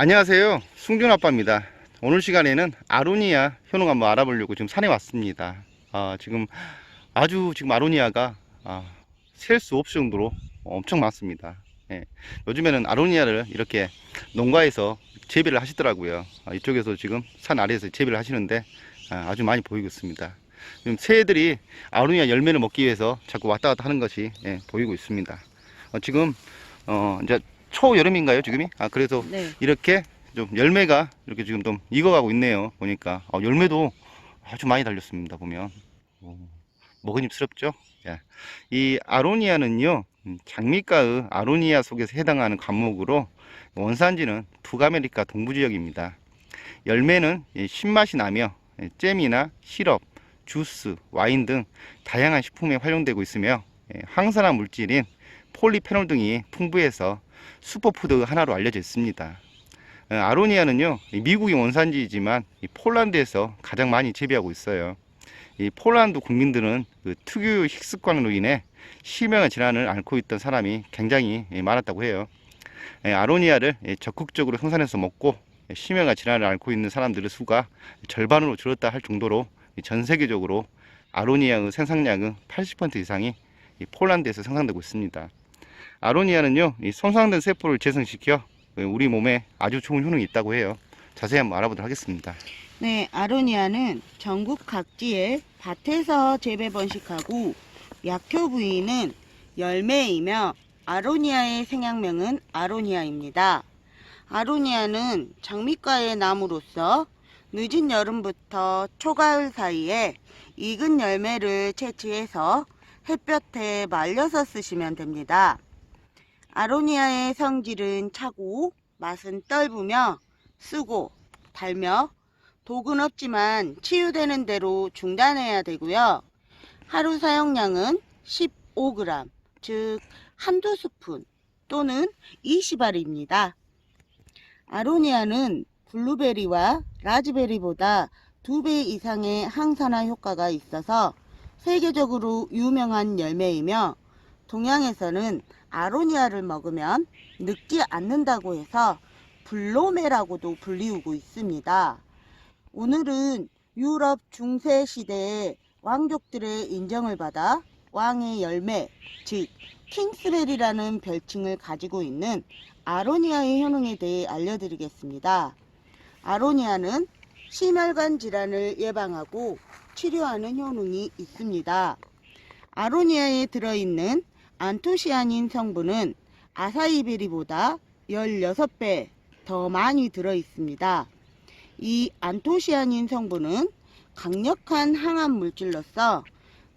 안녕하세요. 승준 아빠입니다. 오늘 시간에는 아로니아 효능 한번 알아보려고 지금 산에 왔습니다. 아, 지금 아주 지금 아로니아가 아, 셀 수 없을 정도로 엄청 많습니다. 예. 요즘에는 아로니아를 이렇게 농가에서 재배를 하시더라고요. 아, 이쪽에서 지금 산 아래에서 재배를 하시는데 아, 주 많이 보이고 있습니다. 지금 새들이 아로니아 열매를 먹기 위해서 자꾸 왔다 갔다 하는 것이 예, 보이고 있습니다. 어, 지금 어, 이제 초여름인가요, 지금이? 아, 그래서 네. 이렇게 좀 열매가 이렇게 지금 좀 익어가고 있네요. 보니까 어, 열매도 아주 많이 달렸습니다. 보면 오, 먹은잎스럽죠. 예. 이 아로니아는요 음, 장미가의 아로니아 속에서 해당하는 과목으로 원산지는 북아메리카 동부 지역입니다. 열매는 이 신맛이 나며 예, 잼이나 시럽, 주스, 와인 등 다양한 식품에 활용되고 있으며 예, 항산화 물질인 폴리페놀 등이 풍부해서 슈퍼푸드 하나로 알려져 있습니다. 어, 아로니아는요 이 미국이 원산지이지만 이 폴란드에서 가장 많이 재배하고 있어요. 이 폴란드 국민들은 그 특유 식습관으로 인해 심형의 질환을 앓고 있던 사람이 굉장히 예, 많았다고 해요. 예, 아로니아를 예, 적극적으로 생산해서 먹고 예, 심형의 질환을 앓고 있는 사람들의 수가 절반으로 줄었다 할 정도로 이전 세계적으로 아로니아의 생산량은 80% 이상이 이 폴란드에서 생산되고 있습니다. 아로니아는요 이 손상된 세포를 재생시켜 우리 몸에 아주 좋은 효능이 있다고 해요. 자세히 한번 알아보도록 하겠습니다. 네, 아로니아는 전국 각지의 밭에서 재배 번식하고 약효 부위는 열매이며 아로니아의 생양명은 아로니아입니다. 아로니아는 장미과의 나무로서 늦은 여름부터 초가을 사이에 익은 열매를 채취해서 햇볕에 말려서 쓰시면 됩니다. 아로니아의 성질은 차고 맛은 떫으며 쓰고 달며 독은 없지만 치유되는 대로 중단해야 되고요. 하루 사용량은 15g, 즉 한두 스푼 또는 20알입니다. 아로니아는 블루베리와 라즈베리보다 두배 이상의 항산화 효과가 있어서 세계적으로 유명한 열매이며 동양에서는 아로니아를 먹으면 늙지 않는다고 해서 블로메라고도 불리우고 있습니다. 오늘은 유럽 중세 시대의 왕족들의 인정을 받아 왕의 열매, 즉 킹스베리라는 별칭을 가지고 있는 아로니아의 효능에 대해 알려드리겠습니다. 아로니아는 심혈관 질환을 예방하고 치료하는 효능이 있습니다. 아로니아에 들어있는 안토시아닌 성분은 아사이베리보다 16배 더 많이 들어 있습니다. 이 안토시아닌 성분은 강력한 항암 물질로서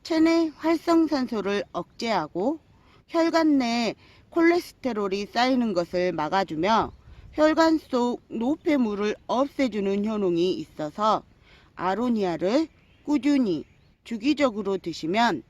체내 활성산소를 억제하고 혈관 내 콜레스테롤이 쌓이는 것을 막아주며 혈관 속 노폐물을 없애주는 효능이 있어서 아로니아를 꾸준히 주기적으로 드시면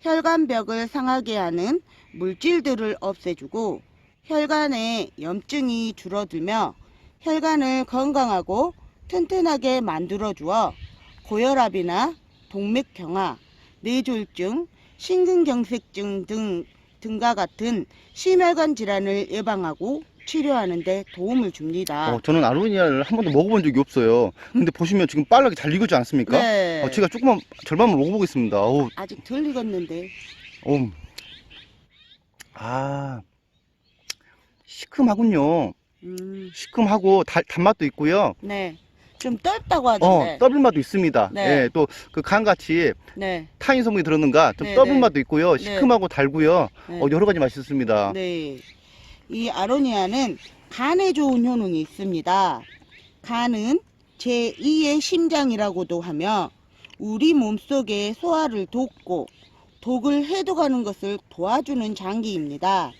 혈관벽을 상하게 하는 물질들을 없애주고 혈관의 염증이 줄어들며 혈관을 건강하고 튼튼하게 만들어 주어 고혈압이나 동맥경화, 뇌졸중, 심근경색증 등 등과 같은 심혈관 질환을 예방하고 치료하는 데 도움을 줍니다. 어, 저는 아로니아를 한 번도 먹어본 적이 없어요. 근데 보시면 지금 빨갛게 잘 익었지 않습니까? 네. 어, 제가 조금만 절반만 먹어보겠습니다. 어우, 아직 덜 익었는데 어우. 아, 시큼하군요. 음, 시큼하고 달, 단맛도 있고요. 네. 좀 떫다고 어, 하던데. 떠블 맛도 있습니다. 네. 예, 또그 간같이 네. 타인 성분이 들었는가 좀 네, 떠블 네. 맛도 있고요. 네. 시큼하고 달고요. 네. 어, 여러 가지 맛이 있습니다. 네. 이 아로니아는 간에 좋은 효능이 있습니다. 간은 제2의 심장이라고도 하며 우리 몸속의 소화를 돕고 독을 해독하는 것을 도와주는 장기입니다.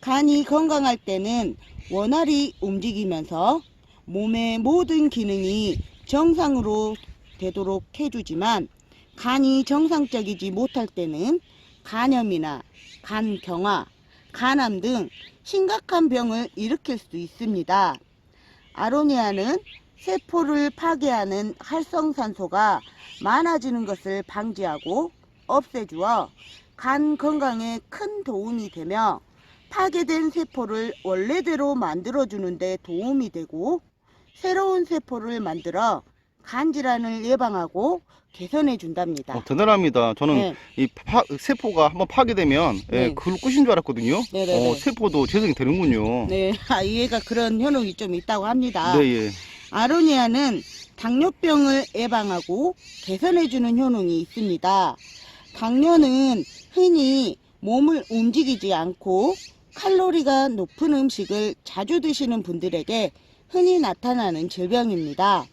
간이 건강할 때는 원활히 움직이면서 몸의 모든 기능이 정상으로 되도록 해주지만 간이 정상적이지 못할 때는 간염이나 간경화, 간암 등 심각한 병을 일으킬 수 있습니다. 아로니아는 세포를 파괴하는 활성산소가 많아지는 것을 방지하고 없애주어 간 건강에 큰 도움이 되며 파괴된 세포를 원래대로 만들어주는데 도움이 되고 새로운 세포를 만들어 간 질환을 예방하고 개선해 준답니다. 어, 대단합니다. 저는 네, 이 파- 세포가 한번 파괴되면 예, 네. 그걸로 끝인 줄 알았거든요. 네네네. 어, 세포도 재생이 되는군요. 네, 아, 얘가 그런 효능이 좀 있다고 합니다. 네, 예. 아로니아는 당뇨병을 예방하고 개선해 주는 효능이 있습니다. 당뇨는 흔히 몸을 움직이지 않고 칼로리가 높은 음식을 자주 드시는 분들에게 흔히 나타나는 질병입니다.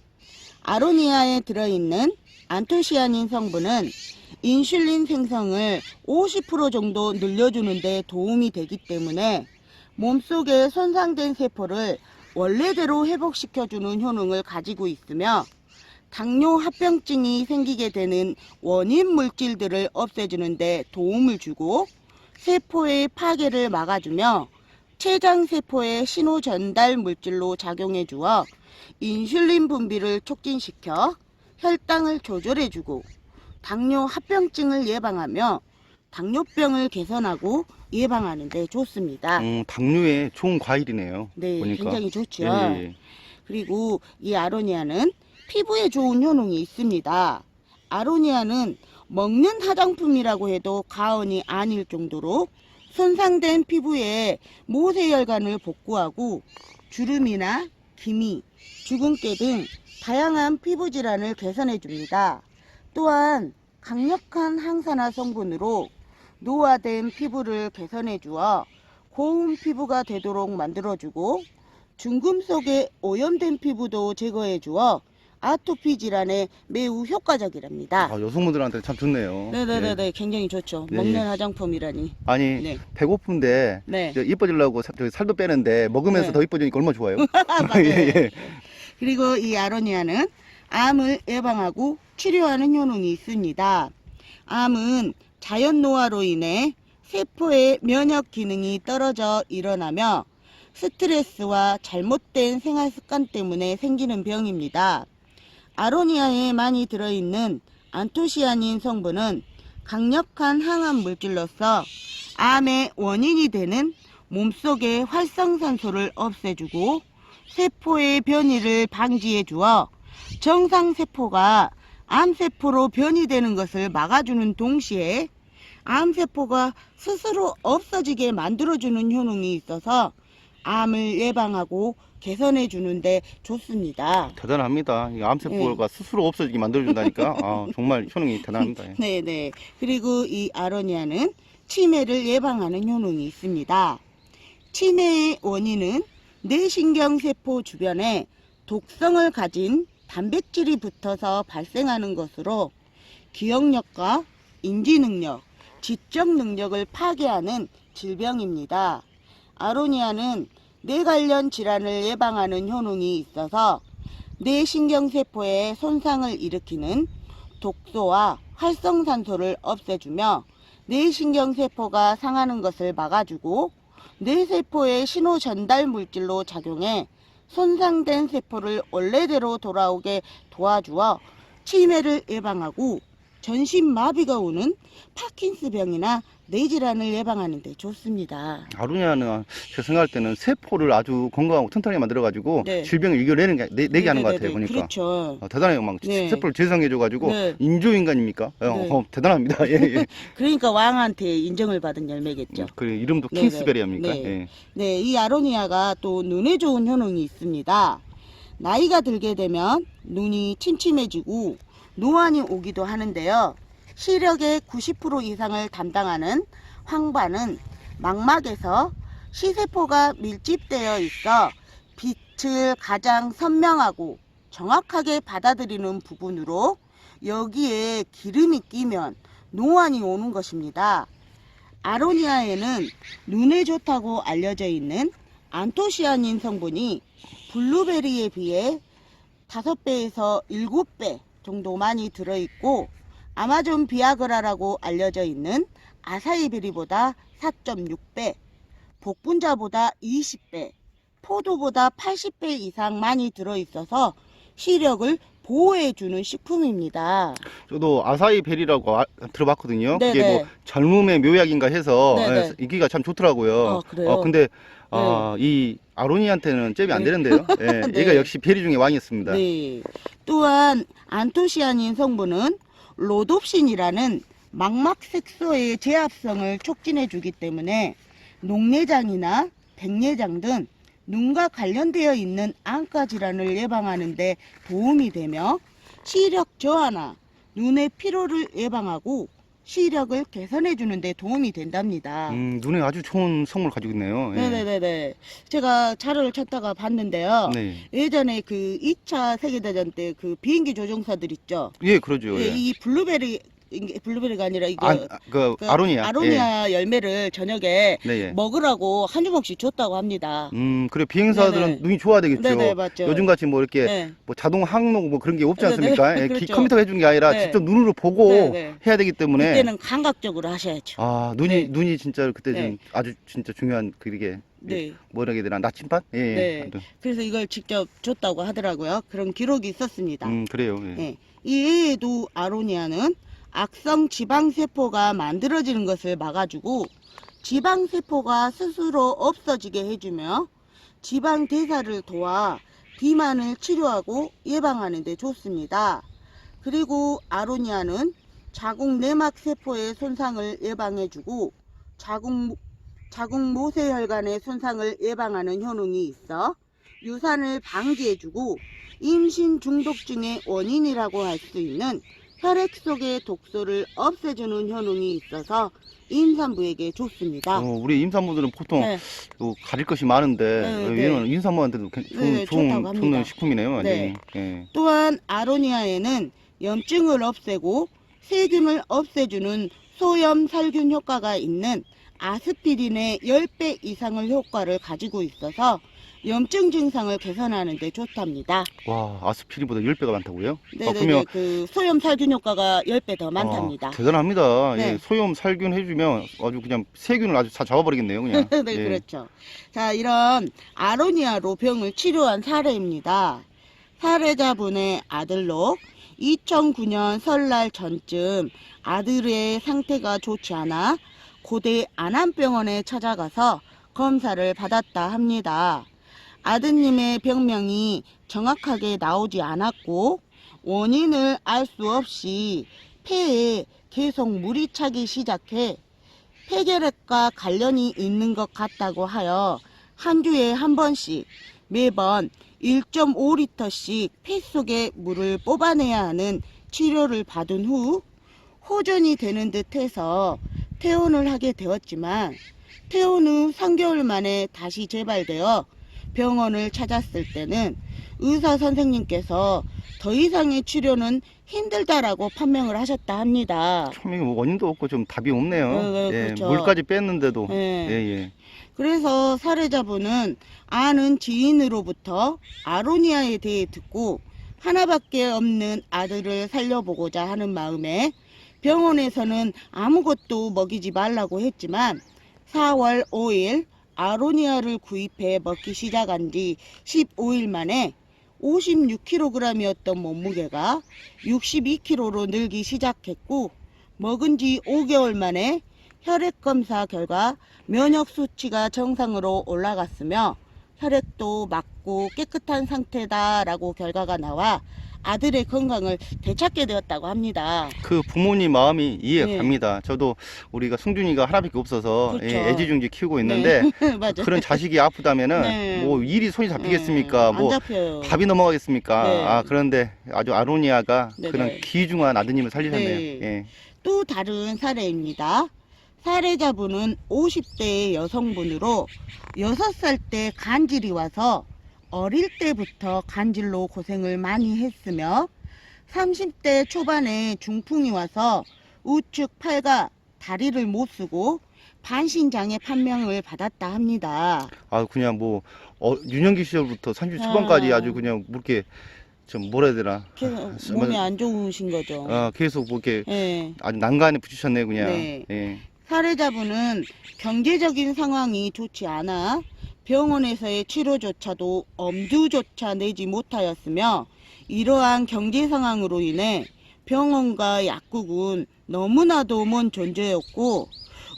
아로니아에 들어있는 안토시아닌 성분은 인슐린 생성을 50% 정도 늘려주는 데 도움이 되기 때문에 몸속에 손상된 세포를 원래대로 회복시켜주는 효능을 가지고 있으며 당뇨 합병증이 생기게 되는 원인 물질들을 없애주는 데 도움을 주고 세포의 파괴를 막아주며 췌장 세포의 신호 전달 물질로 작용해 주어 인슐린 분비를 촉진시켜 혈당을 조절해주고 당뇨 합병증을 예방하며 당뇨병을 개선하고 예방하는 데 좋습니다. 음, 당뇨에 좋은 과일이네요. 네, 보니까. 굉장히 좋죠. 예, 예, 예. 그리고 이 아로니아는 피부에 좋은 효능이 있습니다. 아로니아는 먹는 화장품이라고 해도 과언이 아닐 정도로 손상된 피부에 모세혈관을 복구하고 주름이나 기미, 주근깨 등 다양한 피부 질환을 개선해 줍니다. 또한 강력한 항산화 성분으로 노화된 피부를 개선해 주어 고운 피부가 되도록 만들어주고 중금 속에 오염된 피부도 제거해 주어 아토피 질환에 매우 효과적이랍니다. 아, 여성분들한테 참 좋네요. 예. 네네네네, 굉장히 좋죠. 네, 먹는 예. 화장품이라니. 아니, 네. 배고픈데 네. 이뻐지려고 사- 저기 살도 빼는데 먹으면서 네. 더 이뻐지니까 얼마나 좋아요. 맞아요. 예, 예. 그리고 이 아로니아는 암을 예방하고 치료하는 효능이 있습니다. 암은 자연 노화로 인해 세포의 면역 기능이 떨어져 일어나며 스트레스와 잘못된 생활 습관 때문에 생기는 병입니다. 아로니아에 많이 들어있는 안토시아닌 성분은 강력한 항암 물질로서 암의 원인이 되는 몸속의 활성산소를 없애주고 세포의 변이를 방지해 주어 정상세포가 암세포로 변이되는 것을 막아주는 동시에 암세포가 스스로 없어지게 만들어주는 효능이 있어서 암을 예방하고 개선해 주는데 좋습니다. 대단합니다. 이 암세포가 스스로 없어지게 만들어준다니까. 아, 정말 효능이 대단합니다. 예. 네네. 그리고 이 아로니아는 치매를 예방하는 효능이 있습니다. 치매의 원인은 뇌신경세포 주변에 독성을 가진 단백질이 붙어서 발생하는 것으로 기억력과 인지능력, 지적 능력을 파괴하는 질병입니다. 아로니아는 뇌 관련 질환을 예방하는 효능이 있어서 뇌신경세포에 손상을 일으키는 독소와 활성산소를 없애주며 뇌신경세포가 상하는 것을 막아주고 뇌세포의 신호 전달 물질로 작용해 손상된 세포를 원래대로 돌아오게 도와주어 치매를 예방하고 전신 마비가 오는 파킨스병이나 뇌질환을 예방하는 데 좋습니다. 아루니아는 제가 생각할 때는 세포를 아주 건강하고 튼튼하게 만들어가지고 네. 질병을 이겨내는 게, 내, 내게 하는 것 같아요. 네네네. 보니까. 그렇죠. 어, 대단해요. 막 네. 세포를 재생해줘가지고 네. 인조인간입니까? 어, 네. 어, 대단합니다. 예, 예. 그러니까 왕한테 인정을 받은 열매겠죠. 그 이름도 네네. 킹스베리입니까? 네. 예. 네, 이 아로니아가 또 눈에 좋은 효능이 있습니다. 나이가 들게 되면 눈이 침침해지고 노안이 오기도 하는데요. 시력의 90% 이상을 담당하는 황반은 망막에서 시세포가 밀집되어 있어 빛을 가장 선명하고 정확하게 받아들이는 부분으로 여기에 기름이 끼면 노안이 오는 것입니다. 아로니아에는 눈에 좋다고 알려져 있는 안토시아닌 성분이 블루베리에 비해 5배에서 7배 정도 많이 들어있고 아마존 비아그라라고 알려져 있는 아사이베리보다 4.6배, 복분자보다 20배, 포도보다 80배 이상 많이 들어있어서 시력을 보호해주는 식품입니다. 저도 아사히 베리라고 아- 들어봤거든요. 그게 네네. 뭐 젊음의 묘약인가 해서 네네. 예, 인기가 참 좋더라고요. 아, 그래요? 어, 근데 아, 이 아로니한테는 잽이 안 되는데요. 예, 네. 얘가 역시 베리 중에 왕이었습니다. 네. 또한 안토시아닌 성분은 로놉신이라는 망막 색소의 제합성을 촉진해 주기 때문에 녹내장이나 백내장 등 눈과 관련되어 있는 안과 질환을 예방하는 데 도움이 되며 시력 저하나 눈의 피로를 예방하고 시력을 개선해 주는 데 도움이 된답니다. 음, 눈에 아주 좋은 성분을 가지고 있네요. 예. 네네네네. 제가 자료를 찾다가 봤는데요. 네. 예전에 그 2차 세계대전 때 그 비행기 조종사들 있죠. 예, 그러죠. 예, 예. 이 블루베리 이게 블루베리가 아니라 이거 아, 아, 그, 그 아로니아. 아로니아 열매를 저녁에 예. 네, 예. 먹으라고 한 주먹씩 줬다고 합니다. 음, 그래 비행사들은 네네. 눈이 좋아야 되겠죠. 네네 맞죠. 요즘 같이 뭐 이렇게 네. 뭐 자동 항로 뭐 그런 게 없지 네네. 않습니까? 예, 기- 그렇죠. 컴퓨터가 해준 게 아니라 네. 직접 눈으로 보고 네네. 해야 되기 때문에 그때는 감각적으로 하셔야죠. 아 눈이 네. 눈이 진짜 그때 네. 좀 아주 진짜 중요한 그게 네. 뭐라 해야 되나 나침반? 예, 예. 네. 아무튼, 그래서 이걸 직접 줬다고 하더라고요. 그런 기록이 있었습니다. 음 그래요. 예. 예. 이 외에도 아로니아는 악성 지방세포가 만들어지는 것을 막아주고 지방세포가 스스로 없어지게 해주며 지방 대사를 도와 비만을 치료하고 예방하는 데 좋습니다. 그리고 아로니아는 자궁 내막 세포의 손상을 예방해주고 자궁, 자궁 모세혈관의 손상을 예방하는 효능이 있어 유산을 방지해주고 임신 중독증의 원인이라고 할 수 있는 혈액 속의 독소를 없애주는 효능이 있어서 임산부에게 좋습니다. 어, 우리 임산부들은 보통 네, 또 가릴 것이 많은데 네, 어, 네. 얘는 임산부한테도 괜- 좋은 네, 좋은 좋다고 합니다. 좋은 식품이네요. 완전히. 네. 예. 또한 아로니아에는 염증을 없애고 세균을 없애주는 소염 살균 효과가 있는 아스피린의 10배 이상의 효과를 가지고 있어서 염증 증상을 개선하는 데 좋답니다. 와 아스피린보다 10배가 많다고요? 아, 네네네. 그러면 그 소염 살균 효과가 10배 더 많답니다. 아, 대단합니다. 네. 예, 소염 살균 해주면 아주 그냥 세균을 아주 다 잡아버리겠네요. 그냥. 네, 예. 그렇죠. 자, 이런 아로니아 로 병을 치료한 사례입니다. 사례자분의 아들로 2009년 설날 전쯤 아들의 상태가 좋지 않아 고대 안암병원에 찾아가서 검사를 받았다 합니다. 아드님의 병명이 정확하게 나오지 않았고 원인을 알 수 없이 폐에 계속 물이 차기 시작해 폐결핵과 관련이 있는 것 같다고 하여 한 주에 한 번씩 매번 1.5리터씩 폐 속에 물을 뽑아내야 하는 치료를 받은 후 호전이 되는 듯 해서 퇴원을 하게 되었지만 퇴원 후 3개월 만에 다시 재발되어 병원을 찾았을 때는 의사 선생님께서 더 이상의 치료는 힘들다라고 판명을 하셨다 합니다. 뭐 원인도 없고 좀 답이 없네요. 네, 네, 예, 그렇죠. 물까지 뺐는데도 네. 예, 예. 그래서 사례자분은 아는 지인으로부터 아로니아에 대해 듣고 하나밖에 없는 아들을 살려보고자 하는 마음에 병원에서는 아무것도 먹이지 말라고 했지만 4월 5일 아로니아를 구입해 먹기 시작한 지 15일 만에 56kg이었던 몸무게가 62kg로 늘기 시작했고 먹은 지 5개월 만에 혈액 검사 결과 면역 수치가 정상으로 올라갔으며 혈액도 맑고 깨끗한 상태다라고 결과가 나와 아들의 건강을 되찾게 되었다고 합니다. 그 부모님 마음이 이해가 네. 갑니다. 저도 우리가 승준이가 하나밖에 없어서 그렇죠. 예, 애지중지 키우고 있는데 맞아. 그런 자식이 아프다면은 네. 뭐 일이 손이 잡히겠습니까? 네, 뭐 안 잡혀요. 밥이 넘어가겠습니까? 네. 아 그런데 아주 아로니아가 네, 그런 네. 귀중한 아드님을 살리셨네요. 네. 예. 또 다른 사례입니다. 사례자분은 50대의 여성분으로 6살 때 간질이 와서 어릴 때부터 간질로 고생을 많이 했으며 30대 초반에 중풍이 와서 우측 팔과 다리를 못 쓰고 반신장애 판명을 받았다 합니다. 아 그냥 뭐 어, 유년기 시절부터 30 초반까지 아. 아주 그냥 뭐 이렇게 좀 뭐라 해야 되나? 계속 아, 몸이. 안 좋으신 거죠. 아 계속 뭐 이렇게 예. 아주 난간에 붙이셨네요 그냥. 네. 예. 사례자분은 경제적인 상황이 좋지 않아 병원에서의 치료조차도 엄두조차 내지 못하였으며 이러한 경제 상황으로 인해 병원과 약국은 너무나도 먼 존재였고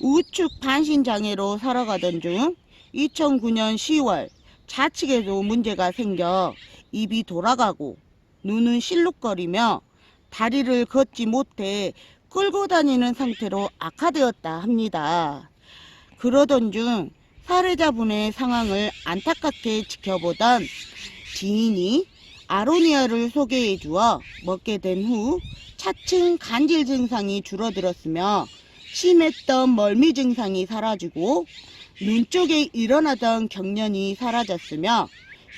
우측 반신 장애로 살아가던 중 2009년 10월 좌측에도 문제가 생겨 입이 돌아가고 눈은 실룩거리며 다리를 걷지 못해 끌고 다니는 상태로 악화되었다 합니다. 그러던 중 사례자분의 상황을 안타깝게 지켜보던 지인이 아로니아를 소개해 주어 먹게 된 후 차층 간질 증상이 줄어들었으며 심했던 멀미 증상이 사라지고 눈 쪽에 일어나던 경련이 사라졌으며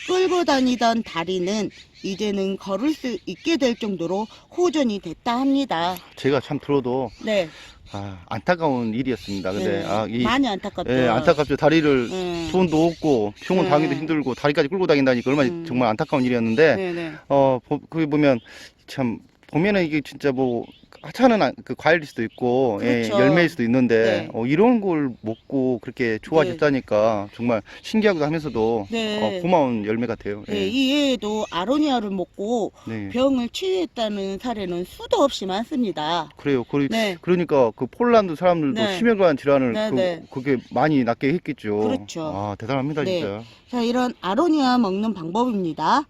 끌고 다니던 다리는 이제는 걸을 수 있게 될 정도로 호전이 됐다 합니다. 제가 참 들어도 네. 아, 안타까운 일이었습니다. 근데 네. 아, 이 많이 안타깝죠. 예, 안타깝죠. 다리를 네. 돈도 없고 병원 네. 다니기도 힘들고 다리까지 끌고 다닌다니까 얼마나 음. 정말 안타까운 일이었는데 네, 네. 어 보, 거기 보면 참 보면은 이게 진짜 뭐 하찮은 아- 그 과일일 수도 있고 예, 그렇죠. 열매일 수도 있는데 네. 어, 이런 걸 먹고 그렇게 좋아졌다니까 정말 신기하기도 하면서도 네. 어, 고마운 열매 같아요. 네, 예. 이 외에도 아로니아를 먹고 네. 병을 치유했다는 사례는 수도 없이 많습니다. 그래요. 그, 네. 그러니까 그 폴란드 사람들도 네. 심혈관 질환을 네, 그, 네. 그게 많이 낫게 했겠죠. 그렇죠. 아 대단합니다 네. 진짜. 자, 이런 아로니아 먹는 방법입니다.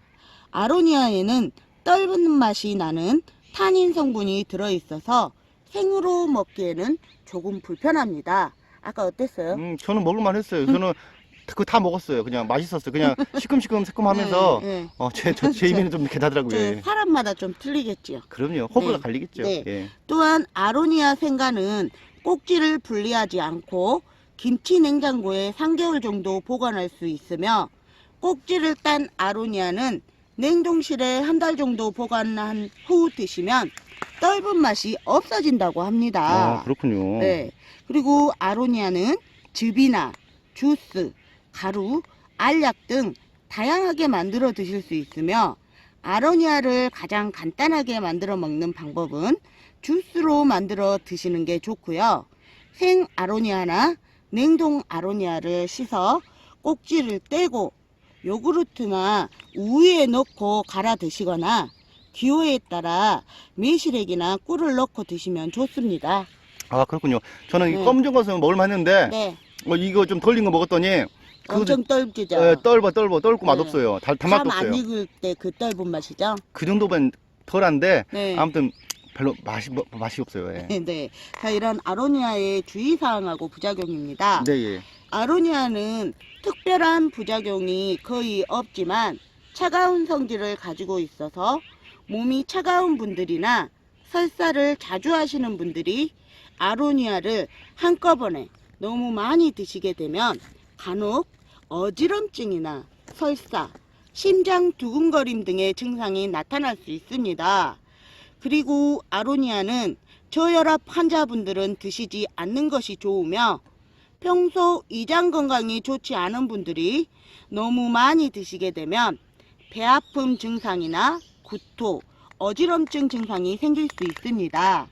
아로니아에는 떫은 맛이 나는 타닌 성분이 들어있어서 생으로 먹기에는 조금 불편합니다. 아까 어땠어요? 음, 저는 먹을만 했어요. 저는 그거 다 먹었어요. 그냥 맛있었어요. 그냥 시큼시큼 새콤하면서 네, 네. 어, 제, 저, 제 입에는 좀 이렇게 나더라고요. 저 예. 사람마다 좀 틀리겠지요. 그럼요. 호불호 네. 갈리겠죠. 네. 예. 또한 아로니아 생과는 꼭지를 분리하지 않고 김치 냉장고에 3개월 정도 보관할 수 있으며 꼭지를 딴 아로니아는 냉동실에 한 달 정도 보관한 후 드시면 떫은 맛이 없어진다고 합니다. 아, 그렇군요. 네. 그리고 아로니아는 즙이나 주스, 가루, 알약 등 다양하게 만들어 드실 수 있으며 아로니아를 가장 간단하게 만들어 먹는 방법은 주스로 만들어 드시는 게 좋고요. 생 아로니아나 냉동 아로니아를 씻어 꼭지를 떼고 요구르트나 우유에 넣고 갈아 드시거나 기호에 따라 매실액이나 꿀을 넣고 드시면 좋습니다. 아, 그렇군요. 저는 이 네. 검정 것은 먹을만 했는데, 네. 어, 이거 좀 덜린 거 먹었더니, 그거 엄청 떫지죠. 예, 떫어, 떫어, 떫고 네. 맛없어요. 다, 다 맛도 잠안 없어요. 익을 때 그 떫은 맛이죠. 그 정도면 덜한데, 네. 아무튼 별로 맛이, 뭐- 맛이 없어요. 예. 네, 네. 자, 이런 아로니아의 주의사항하고 부작용입니다. 네, 예. 아로니아는 특별한 부작용이 거의 없지만 차가운 성질을 가지고 있어서 몸이 차가운 분들이나 설사를 자주 하시는 분들이 아로니아를 한꺼번에 너무 많이 드시게 되면 간혹 어지럼증이나 설사, 심장 두근거림 등의 증상이 나타날 수 있습니다. 그리고 아로니아는 저혈압 환자분들은 드시지 않는 것이 좋으며 평소 이장 건강이 좋지 않은 분들이 너무 많이 드시게 되면 배 아픔 증상이나 구토, 어지럼증 증상이 생길 수 있습니다.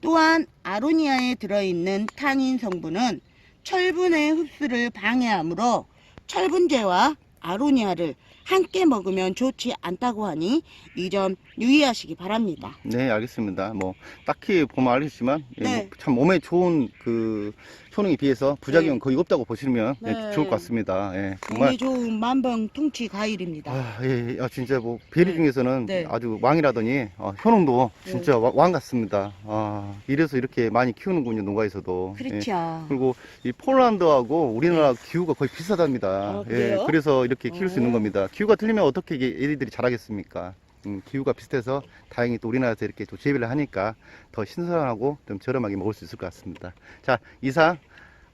또한 아로니아에 들어있는 타닌 성분은 철분의 흡수를 방해하므로 철분제와 아로니아를 함께 먹으면 좋지 않다고 하니 이 점 유의하시기 바랍니다. 네, 알겠습니다. 뭐, 딱히 보면 알겠지만, 예, 네. 뭐참 몸에 좋은 그 효능에 비해서 부작용 네. 거의 없다고 보시면 예, 네. 좋을 것 같습니다. 예, 정말. 좋은 만병 통치 과일입니다. 아, 예, 예. 아, 진짜 뭐, 베리 네. 중에서는 네. 아주 왕이라더니, 어, 효능도 네. 진짜 와- 왕 같습니다. 아, 이래서 이렇게 많이 키우는군요, 농가에서도. 예. 그렇죠. 그리고 이 폴란드하고 우리나라 기후가 거의 비슷하답니다. 아, 그래요? 예, 그래서 이렇게 키울 수 있는 어. 겁니다. 기후가 틀리면 어떻게 이게 애들이 자라겠습니까? 음, 기후가 비슷해서 다행히 또 우리나라에서 이렇게 또 재배를 하니까 더 신선하고 좀 저렴하게 먹을 수 있을 것 같습니다. 자, 이상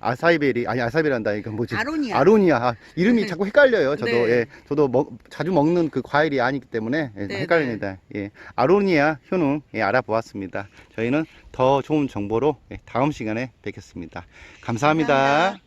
아사이베리 아니 아사이베리란다 이거 뭐지? 아로니아. 아로니아 아, 이름이 네. 자꾸 헷갈려요. 저도 네. 예, 저도 먹- 자주 먹는 그 과일이 아니기 때문에 예, 네, 헷갈립니다. 예, 아로니아 효능 예, 알아보았습니다. 저희는 더 좋은 정보로 예, 다음 시간에 뵙겠습니다 감사합니다. 감사합니다.